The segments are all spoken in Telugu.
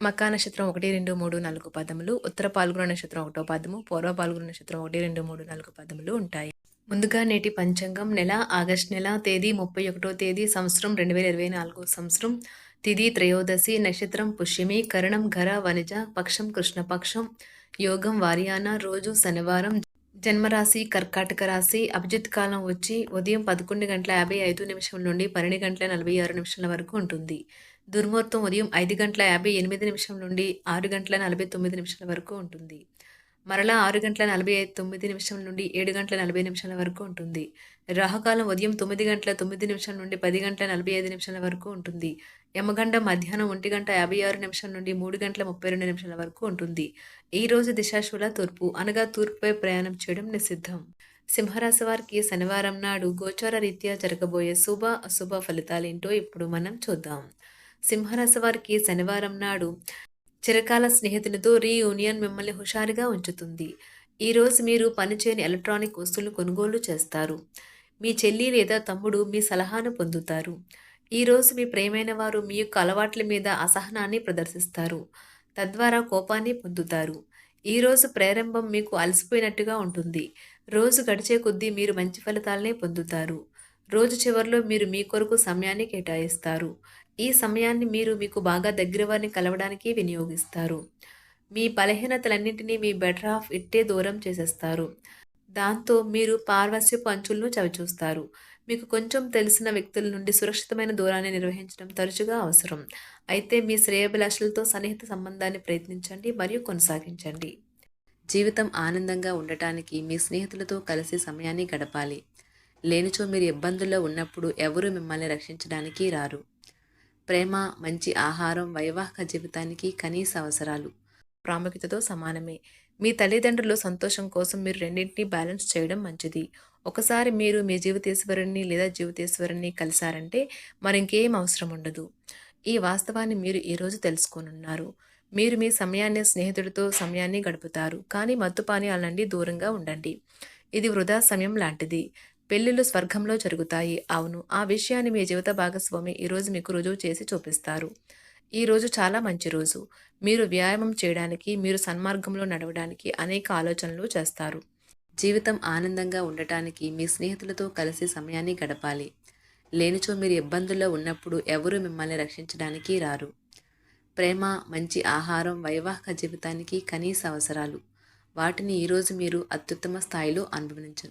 మకా నక్షత్రం ఒకటి రెండు మూడు నాలుగు పదములు ఉత్తర పాల్గొన నక్షత్రం ఒకటో పదము పూర్వ పాల్గొన నక్షత్రం ఒకటి రెండు మూడు నాలుగు పదములు ఉంటాయి. ముందుగా నేటి పంచాంగం నెల ఆగస్ట్ నెల తేదీ ముప్పై ఒకటో తేదీ సంవత్సరం రెండు వేల ఇరవై నాలుగో సంవత్సరం తిది త్రయోదశి నక్షత్రం పుష్యమి కరణం ఘర వనిజ పక్షం కృష్ణపక్షం యోగం వారియాన రోజు శనివారం జన్మరాశి కర్కాటక రాశి అభిజిత్ కాలం వచ్చి ఉదయం పదకొండు గంటల యాభై ఐదు నిమిషం నుండి పన్నెండు గంటల నలభై ఆరు నిమిషాల వరకు ఉంటుంది. దుర్ముహూర్తం ఉదయం ఐదు గంటల యాభై ఎనిమిది నిమిషం నుండి ఆరు గంటల నలభై తొమ్మిది నిమిషాల వరకు ఉంటుంది. మరలా ఆరు గంటల నలభై ఐదు తొమ్మిది నిమిషం నుండి ఏడు గంటల నలభై నిమిషాల వరకు ఉంటుంది. రాహుకాలం ఉదయం తొమ్మిది గంటల తొమ్మిది నిమిషం నుండి పది గంటల నలభై ఐదు నిమిషాల వరకు ఉంటుంది. యమగండ మధ్యాహ్నం ఒంటి గంట యాభై ఆరు నిమిషం నుండి మూడు గంటల ముప్పై రెండు నిమిషాల వరకు ఉంటుంది. ఈ రోజు దిశాశూల తూర్పు అనగా తూర్పుపై ప్రయాణం చేయడం నిషిద్ధం. సింహరాశి వారికి శనివారం నాడు గోచార రీత్యా జరగబోయే శుభ అశుభ ఫలితాలేంటో ఇప్పుడు మనం చూద్దాం. సింహరాశి వారికి శనివారం నాడు చిరకాల స్నేహితునితో రీయూనియన్ మిమ్మల్ని హుషారుగా ఉంచుతుంది. ఈరోజు మీరు పనిచేయని ఎలక్ట్రానిక్ వస్తువులు కొనుగోలు చేస్తారు. మీ చెల్లి లేదా తమ్ముడు మీ సలహాను పొందుతారు. ఈరోజు మీ ప్రేమైన వారు మీ యొక్క అలవాట్ల మీద అసహనాన్ని ప్రదర్శిస్తారు. తద్వారా కోపాన్ని పొందుతారు. ఈరోజు ప్రారంభం మీకు అలసిపోయినట్టుగా ఉంటుంది. రోజు గడిచే కొద్దీ మీరు మంచి ఫలితాలనే పొందుతారు. రోజు చివరిలో మీరు మీ కొరకు సమయాన్ని కేటాయిస్తారు. ఈ సమయాన్ని మీరు మీకు బాగా దగ్గర వారిని కలవడానికి వినియోగిస్తారు. మీ బలహీనతలన్నింటినీ మీ బెటర్ ఆఫ్ ఇట్టే దూరం చేసేస్తారు. దాంతో మీరు పార్వశ్యపు అంచులను చవిచూస్తారు. మీకు కొంచెం తెలిసిన వ్యక్తుల నుండి సురక్షితమైన దూరాన్ని నిర్వహించడం తరచుగా అవసరం. అయితే మీ శ్రేయభిలాషులతో సన్నిహిత సంబంధాన్ని ప్రయత్నించండి మరియు కొనసాగించండి. జీవితం ఆనందంగా ఉండటానికి మీ స్నేహితులతో కలిసి సమయాన్ని గడపాలి. లేనిచో మీరు ఇబ్బందుల్లో ఉన్నప్పుడు ఎవరు మిమ్మల్ని రక్షించడానికి రారు. ప్రేమ మంచి ఆహారం వైవాహిక జీవితానికి కనీస అవసరాలు. ప్రాముఖ్యతతో సమానమే. మీ తల్లిదండ్రులు సంతోషం కోసం మీరు రెండింటినీ బ్యాలెన్స్ చేయడం మంచిది. ఒకసారి మీరు మీ జీవితేశ్వరుణ్ణి లేదా జీవితేశ్వరుణ్ణి కలిశారంటే మరింకేం అవసరం ఉండదు. ఈ వాస్తవాన్ని మీరు ఈరోజు తెలుసుకోనున్నారు. మీరు మీ సమయాన్ని స్నేహితుడితో సమయాన్ని గడుపుతారు. కానీ మత్తుపానీయాల నుండి దూరంగా ఉండండి. ఇది వృధా సమయం లాంటిది. పెళ్ళిళ్ళు స్వర్గంలో జరుగుతాయి. అవును ఆ విషయాన్ని మీ జీవిత భాగస్వామి ఈరోజు మీకు రుజువు చేసి చూపిస్తారు. ఈ రోజు చాలా మంచి రోజు. మీరు వ్యాయామం చేయడానికి మీరు సన్మార్గంలో నడవడానికి అనేక ఆలోచనలు చేస్తారు. జీవితం ఆనందంగా ఉండటానికి మీ స్నేహితులతో కలిసి సమయాన్ని గడపాలి. లేనిచో మీరు ఇబ్బందుల్లో ఉన్నప్పుడు ఎవరు మిమ్మల్ని రక్షించడానికి రారు. ప్రేమ మంచి ఆహారం వైవాహిక జీవితానికి కనీస అవసరాలు. వాటిని ఈరోజు మీరు అత్యుత్తమ స్థాయిలో అనుభవించ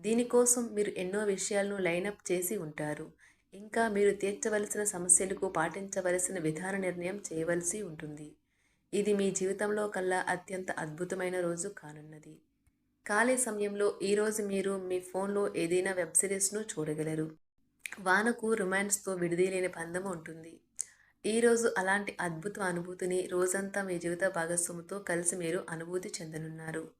దీనికోసం మీరు ఎన్నో విషయాలను లైనప్ చేసి ఉంటారు. ఇంకా మీరు తీర్చవలసిన సమస్యలకు పాటించవలసిన విధాన నిర్ణయం చేయవలసి ఉంటుంది. ఇది మీ జీవితంలో కల్లా అత్యంత అద్భుతమైన రోజు కానున్నది. ఖాళీ సమయంలో ఈరోజు మీరు మీ ఫోన్లో ఏదైనా వెబ్ సిరీస్ను చూడగలరు. వానకు రొమాన్స్తో విడిదీలేని బంధం ఉంటుంది. ఈరోజు అలాంటి అద్భుత అనుభూతిని రోజంతా మీ జీవిత భాగస్వామితో కలిసి మీరు అనుభూతి చెందనున్నారు.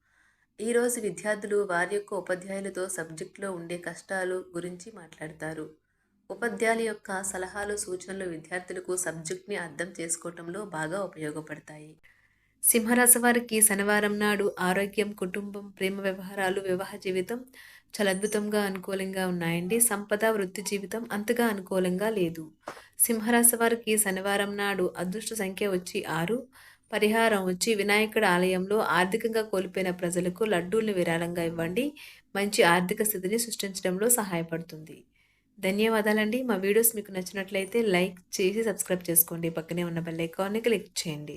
ఈరోజు విద్యార్థులు వారి యొక్క ఉపాధ్యాయులతో సబ్జెక్టులో ఉండే కష్టాలు గురించి మాట్లాడతారు. ఉపాధ్యాయుల యొక్క సలహాలు సూచనలు విద్యార్థులకు సబ్జెక్ట్ని అర్థం చేసుకోవటంలో బాగా ఉపయోగపడతాయి. సింహరాశి వారికి శనివారం నాడు ఆరోగ్యం కుటుంబం ప్రేమ వ్యవహారాలు వివాహ జీవితం చాలా అద్భుతంగా అనుకూలంగా ఉన్నాయండి. సంపద వృత్తి జీవితం అంతగా అనుకూలంగా లేదు. సింహరాశి వారికి శనివారం నాడు అదృష్ట సంఖ్య వచ్చి ఆరు పరిహారం వచ్చి వినాయకుడి ఆలయంలో ఆర్థికంగా కోల్పోయిన ప్రజలకు లడ్డూల్ని విరాళంగా ఇవ్వండి. మంచి ఆర్థిక స్థితిని సృష్టించడంలో సహాయపడుతుంది. ధన్యవాదాలండి. మా వీడియోస్ మీకు నచ్చినట్లయితే లైక్ చేసి సబ్స్క్రైబ్ చేసుకోండి. పక్కనే ఉన్న బెల్ ఐకాన్ని క్లిక్ చేయండి.